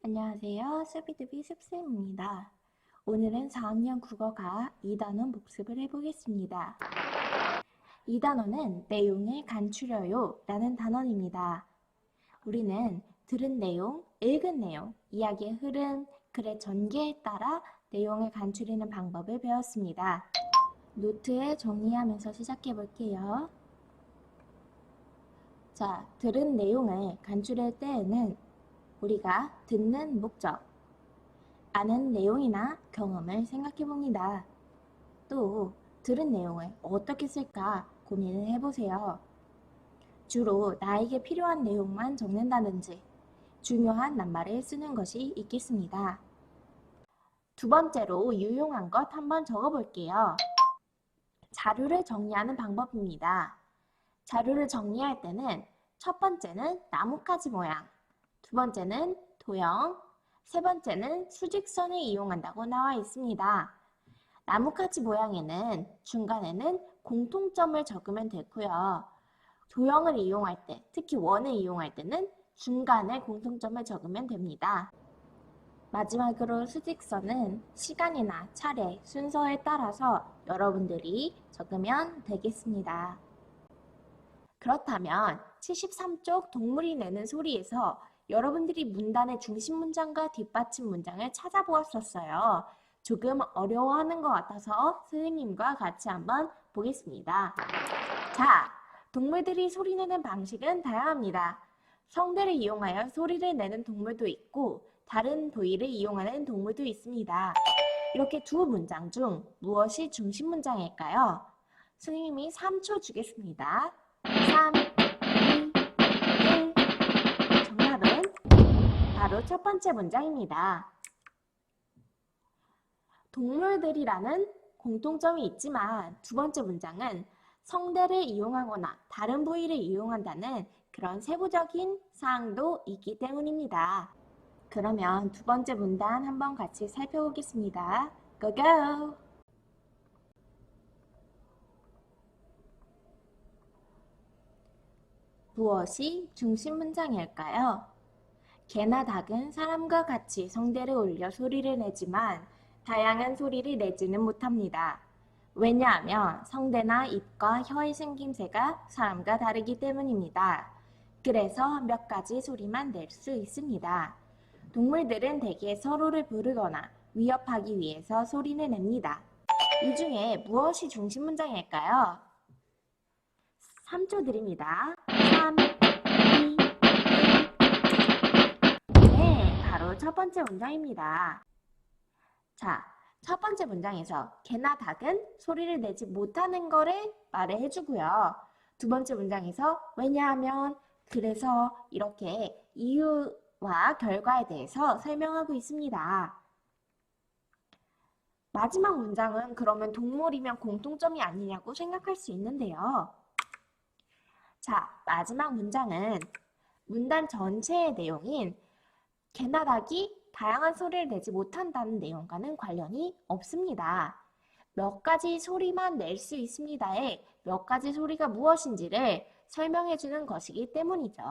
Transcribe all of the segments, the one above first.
안녕하세요. 수비드비 습쌤입니다. 오늘은 4학년 국어가 2단원 복습을 해보겠습니다. 이 단어는 내용을 간추려요 라는 단원입니다. 우리는 들은 내용, 읽은 내용, 이야기의 흐름, 글의 전개에 따라 내용을 간추리는 방법을 배웠습니다. 노트에 정리하면서 시작해 볼게요. 자, 들은 내용을 간추릴 때에는 우리가 듣는 목적, 아는 내용이나 경험을 생각해 봅니다. 또 들은 내용을 어떻게 쓸까 고민을 해보세요. 주로 나에게 필요한 내용만 적는다든지 중요한 낱말을 쓰는 것이 있겠습니다. 두 번째로 유용한 것 한번 적어볼게요. 자료를 정리하는 방법입니다. 자료를 정리할 때는 첫 번째는 나뭇가지 모양, 두 번째는 도형, 세 번째는 수직선을 이용한다고 나와 있습니다. 나뭇가지 모양에는 중간에는 공통점을 적으면 되고요. 도형을 이용할 때, 특히 원을 이용할 때는 중간에 공통점을 적으면 됩니다. 마지막으로 수직선은 시간이나 차례, 순서에 따라서 여러분들이 적으면 되겠습니다. 그렇다면 73쪽 동물이 내는 소리에서 여러분들이 문단의 중심 문장과 뒷받침 문장을 찾아보았었어요. 조금 어려워하는 것 같아서 선생님과 같이 한번 보겠습니다. 자, 동물들이 소리내는 방식은 다양합니다. 성대를 이용하여 소리를 내는 동물도 있고 다른 부위를 이용하는 동물도 있습니다. 이렇게 두 문장 중 무엇이 중심 문장일까요? 선생님이 3초 주겠습니다. 3, 바로 첫 번째 문장입니다. 동물들이라는 공통점이 있지만 두 번째 문장은 성대를 이용하거나 다른 부위를 이용한다는 그런 세부적인 사항도 있기 때문입니다. 그러면 두 번째 문단 한번 같이 살펴보겠습니다. Go go! 무엇이 중심 문장일까요? 개나 닭은 사람과 같이 성대를 올려 소리를 내지만 다양한 소리를 내지는 못합니다. 왜냐하면 성대나 입과 혀의 생김새가 사람과 다르기 때문입니다. 그래서 몇 가지 소리만 낼 수 있습니다. 동물들은 대개 서로를 부르거나 위협하기 위해서 소리를 냅니다. 이 중에 무엇이 중심 문장일까요? 3초 드립니다. 3, 바로 첫 번째 문장입니다. 자, 첫 번째 문장에서 개나 닭은 소리를 내지 못하는 거를 말을 해주고요. 두 번째 문장에서 왜냐하면 그래서 이렇게 이유와 결과에 대해서 설명하고 있습니다. 마지막 문장은 그러면 동물이면 공통점이 아니냐고 생각할 수 있는데요. 자, 마지막 문장은 문단 전체의 내용인 개나 닭이 다양한 소리를 내지 못한다는 내용과는 관련이 없습니다. 몇 가지 소리만 낼 수 있습니다에 몇 가지 소리가 무엇인지를 설명해 주는 것이기 때문이죠.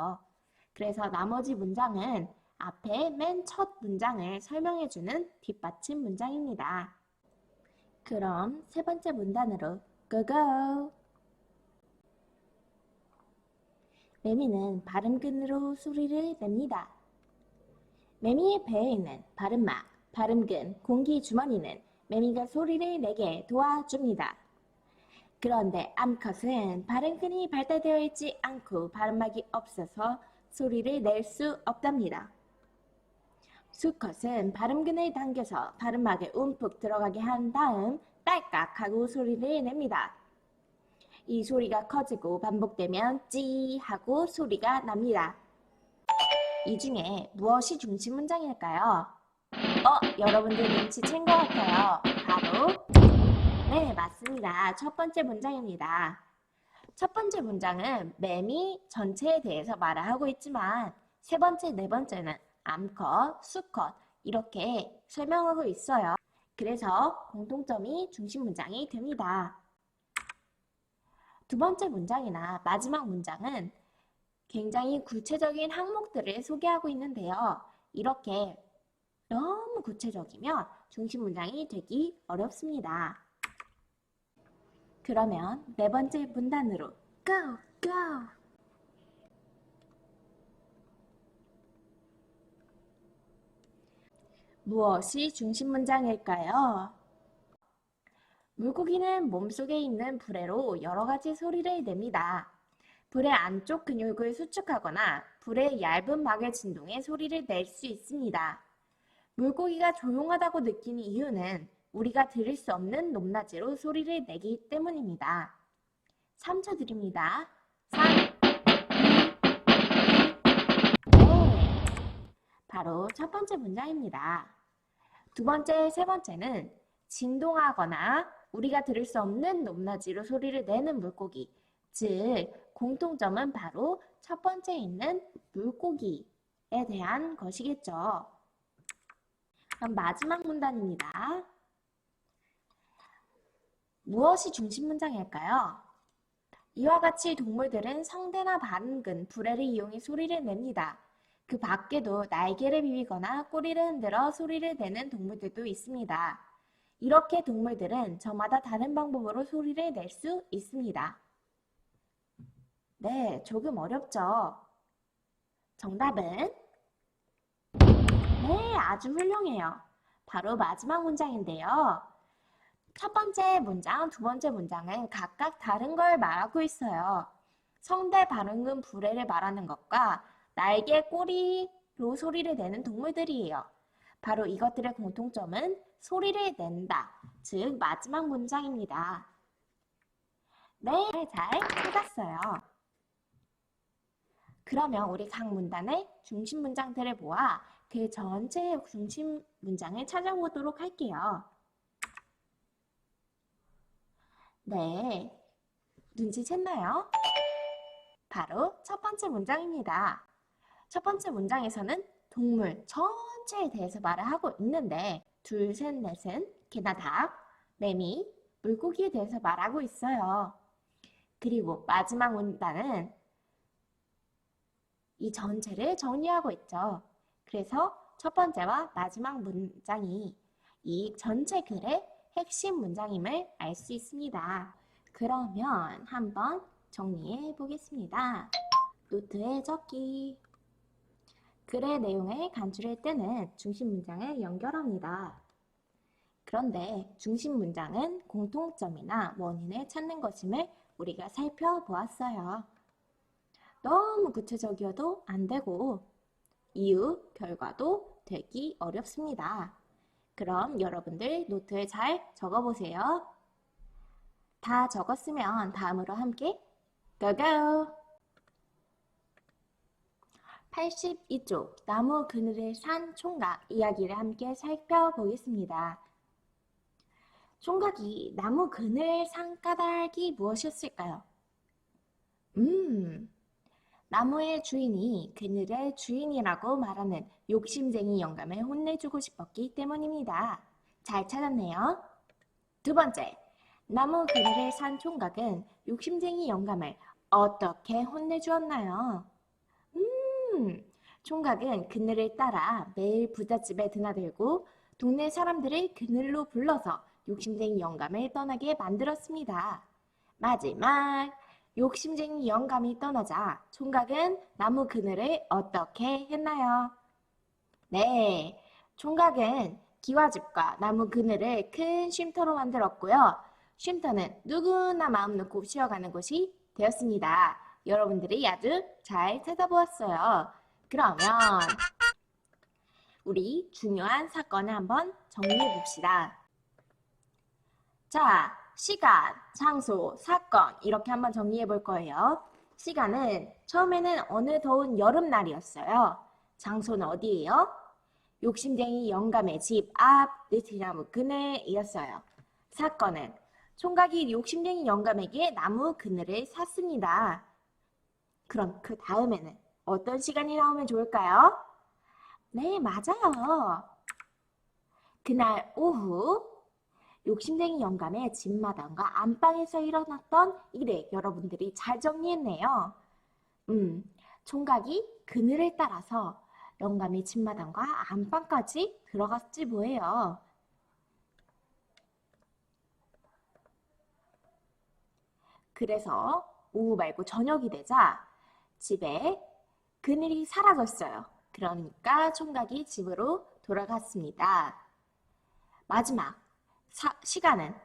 그래서 나머지 문장은 앞에 맨 첫 문장을 설명해 주는 뒷받침 문장입니다. 그럼 세 번째 문단으로 고고! 매미는 발음근으로 소리를 냅니다. 매미의 배에 있는 발음막, 발음근, 공기 주머니는 매미가 소리를 내게 도와줍니다. 그런데 암컷은 발음근이 발달되어 있지 않고 발음막이 없어서 소리를 낼 수 없답니다. 수컷은 발음근을 당겨서 발음막에 움푹 들어가게 한 다음 딸깍 하고 소리를 냅니다. 이 소리가 커지고 반복되면 찌 하고 소리가 납니다. 이 중에 무엇이 중심 문장일까요? 어, 여러분들 눈치챈 것 같아요. 바로 네, 맞습니다. 첫 번째 문장입니다. 첫 번째 문장은 매미 전체에 대해서 말을 하고 있지만 세 번째, 네 번째는 암컷, 수컷 이렇게 설명하고 있어요. 그래서 공통점이 중심 문장이 됩니다. 두 번째 문장이나 마지막 문장은 굉장히 구체적인 항목들을 소개하고 있는데요. 이렇게 너무 구체적이면 중심 문장이 되기 어렵습니다. 그러면 네 번째 문단으로 go 무엇이 중심 문장일까요? 물고기는 몸속에 있는 불에로 여러 가지 소리를 냅니다. 불의 안쪽 근육을 수축하거나 불의 얇은 막을 진동해 소리를 낼 수 있습니다. 물고기가 조용하다고 느끼는 이유는 우리가 들을 수 없는 높낮이로 소리를 내기 때문입니다. 3초 드립니다. 3, 2, 1. 네. 바로 첫 번째 문장입니다. 두 번째, 세 번째는 진동하거나 우리가 들을 수 없는 높낮이로 소리를 내는 물고기. 즉, 공통점은 바로 첫 번째에 있는 물고기에 대한 것이겠죠. 그럼 마지막 문단입니다. 무엇이 중심 문장일까요? 이와 같이 동물들은 성대나 발음근, 불에를 이용해 소리를 냅니다. 그 밖에도 날개를 비비거나 꼬리를 흔들어 소리를 내는 동물들도 있습니다. 이렇게 동물들은 저마다 다른 방법으로 소리를 낼 수 있습니다. 네, 조금 어렵죠? 정답은? 네, 아주 훌륭해요. 바로 마지막 문장인데요. 첫 번째 문장, 두 번째 문장은 각각 다른 걸 말하고 있어요. 성대 발음근 불에를 말하는 것과 날개, 꼬리로 소리를 내는 동물들이에요. 바로 이것들의 공통점은 소리를 낸다. 즉, 마지막 문장입니다. 네, 잘 찾았어요. 그러면 우리 각 문단의 중심 문장들을 모아 그 전체의 중심 문장을 찾아보도록 할게요. 네, 눈치챘나요? 바로 첫 번째 문장입니다. 첫 번째 문장에서는 동물 전체에 대해서 말을 하고 있는데 둘, 셋, 넷은 개나 닭, 매미, 물고기에 대해서 말하고 있어요. 그리고 마지막 문단은 이 전체를 정리하고 있죠. 그래서 첫 번째와 마지막 문장이 이 전체 글의 핵심 문장임을 알 수 있습니다. 그러면 한번 정리해 보겠습니다. 노트에 적기. 글의 내용을 간추릴 때는 중심 문장을 연결합니다. 그런데 중심 문장은 공통점이나 원인을 찾는 것임을 우리가 살펴보았어요. 너무 구체적이어도 안 되고 이유, 결과도 되기 어렵습니다. 그럼 여러분들 노트에 잘 적어보세요. 다 적었으면 다음으로 함께 고고! 82쪽 나무 그늘의 산 총각 이야기를 함께 살펴보겠습니다. 총각이 나무 그늘 산 까닭이 무엇이었을까요? 음, 나무의 주인이 그늘의 주인이라고 말하는 욕심쟁이 영감을 혼내주고 싶었기 때문입니다. 잘 찾았네요. 두 번째, 나무 그늘의 산 총각은 욕심쟁이 영감을 어떻게 혼내주었나요? 음, 총각은 그늘을 따라 매일 부잣집에 드나들고 동네 사람들을 그늘로 불러서 욕심쟁이 영감을 떠나게 만들었습니다. 마지막, 욕심쟁이 영감이 떠나자 총각은 나무 그늘을 어떻게 했나요? 네, 총각은 기와집과 나무 그늘을 큰 쉼터로 만들었고요. 쉼터는 누구나 마음 놓고 쉬어가는 곳이 되었습니다. 여러분들이 아주 잘 찾아보았어요. 그러면 우리 중요한 사건을 한번 정리해 봅시다. 자, 시간, 장소, 사건 이렇게 한번 정리해 볼 거예요. 시간은 처음에는 어느 더운 여름날이었어요. 장소는 어디예요? 욕심쟁이 영감의 집 앞 느티나무 그늘이었어요. 사건은 총각이 욕심쟁이 영감에게 나무 그늘을 샀습니다. 그럼 그 다음에는 어떤 시간이 나오면 좋을까요? 네, 맞아요. 그날 오후 욕심쟁이 영감의 집마당과 안방에서 일어났던 일에 여러분들이 잘 정리했네요. 음, 총각이 그늘을 따라서 영감의 집마당과 안방까지 들어갔지 뭐예요. 그래서 오후 말고 저녁이 되자 집에 그늘이 사라졌어요. 그러니까 총각이 집으로 돌아갔습니다. 마지막 사- 시간은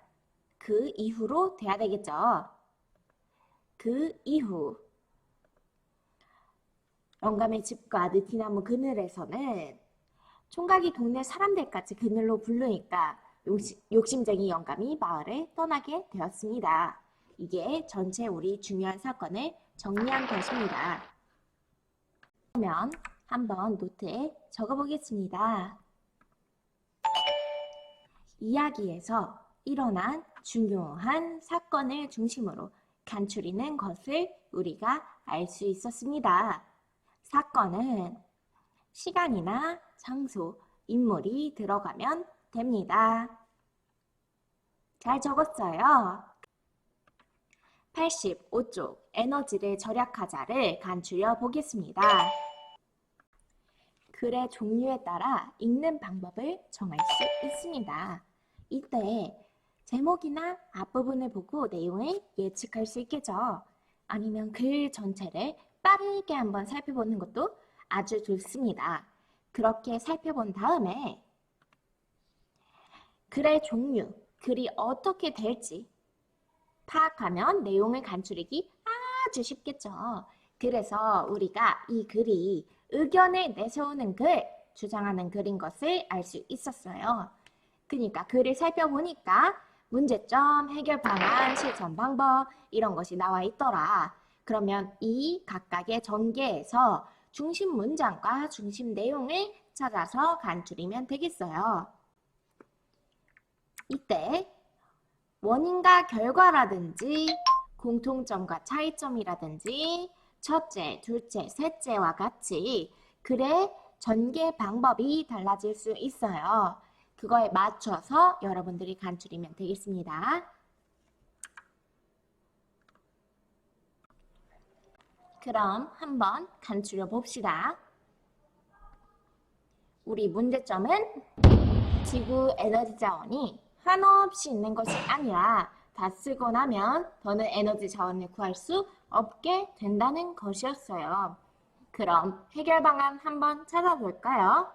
그 이후로 돼야 되겠죠. 그 이후 영감의 집과 느티나무 그늘에서는 총각이 동네 사람들까지 그늘로 부르니까 욕심, 욕심쟁이 영감이 마을을 떠나게 되었습니다. 이게 전체 우리 중요한 사건을 정리한 것입니다. 그러면 한번 노트에 적어보겠습니다. 이야기에서 일어난 중요한 사건을 중심으로 간추리는 것을 우리가 알 수 있었습니다. 사건은 시간이나 장소, 인물이 들어가면 됩니다. 잘 적었어요. 85쪽 에너지를 절약하자를 간추려 보겠습니다. 글의 종류에 따라 읽는 방법을 정할 수 있습니다. 이때 제목이나 앞부분을 보고 내용을 예측할 수 있겠죠. 아니면 글 전체를 빠르게 한번 살펴보는 것도 아주 좋습니다. 그렇게 살펴본 다음에 글의 종류, 글이 어떻게 될지 파악하면 내용을 간추리기 아주 쉽겠죠. 그래서 우리가 이 글이 의견을 내세우는 글, 주장하는 글인 것을 알 수 있었어요. 그러니까 글을 살펴보니까 문제점, 해결 방안, 실천 방법 이런 것이 나와 있더라. 그러면 이 각각의 전개에서 중심 문장과 중심 내용을 찾아서 간추리면 되겠어요. 이때 원인과 결과라든지 공통점과 차이점이라든지 첫째, 둘째, 셋째와 같이 글의 전개 방법이 달라질 수 있어요. 그거에 맞춰서 여러분들이 간추리면 되겠습니다. 그럼 한번 간추려 봅시다. 우리 문제점은 지구 에너지 자원이 한없이 있는 것이 아니라 다 쓰고 나면 더는 에너지 자원을 구할 수 없게 된다는 것이었어요. 그럼 해결 방안 한번 찾아볼까요?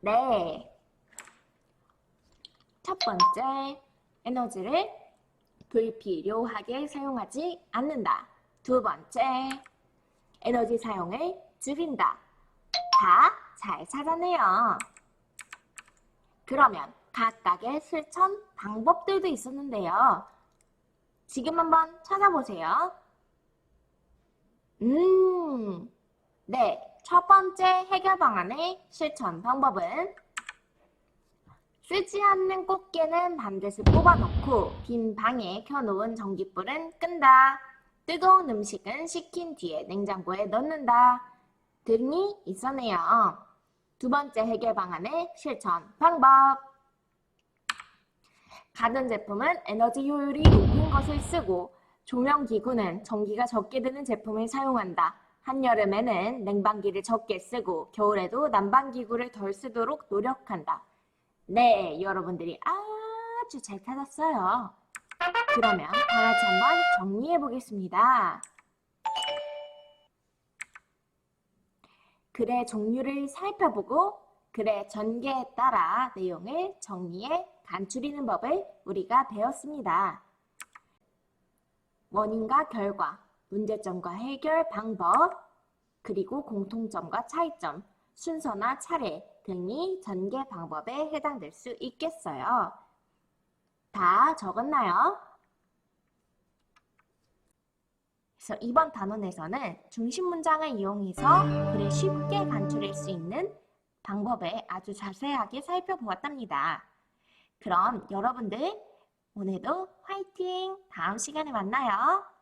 네. 첫 번째, 에너지를 불필요하게 사용하지 않는다. 두 번째, 에너지 사용을 줄인다. 다 잘 찾았네요. 그러면 각각의 실천 방법들도 있었는데요. 지금 한번 찾아보세요. 음, 네. 첫 번째 해결 방안의 실천 방법은 쓰지 않는 꽃게는 반드시 뽑아놓고 빈 방에 켜놓은 전기불은 끈다. 뜨거운 음식은 식힌 뒤에 냉장고에 넣는다. 등이 있었네요. 두 번째 해결 방안의 실천 방법. 가전 제품은 에너지 효율이 높은 것을 쓰고 조명 기구는 전기가 적게 드는 제품을 사용한다. 한여름에는 냉방기를 적게 쓰고 겨울에도 난방기구를 덜 쓰도록 노력한다. 네, 여러분들이 아주 잘 찾았어요. 그러면 다 같이 한번 정리해 보겠습니다. 글의 종류를 살펴보고 글의 전개에 따라 내용을 정리해 간추리는 법을 우리가 배웠습니다. 원인과 결과, 문제점과 해결 방법, 그리고 공통점과 차이점, 순서나 차례 등이 전개 방법에 해당될 수 있겠어요. 다 적었나요? 그래서 이번 단원에서는 중심 문장을 이용해서 글을 쉽게 간추릴 수 있는 방법을 아주 자세하게 살펴보았답니다. 그럼 여러분들 오늘도 화이팅! 다음 시간에 만나요.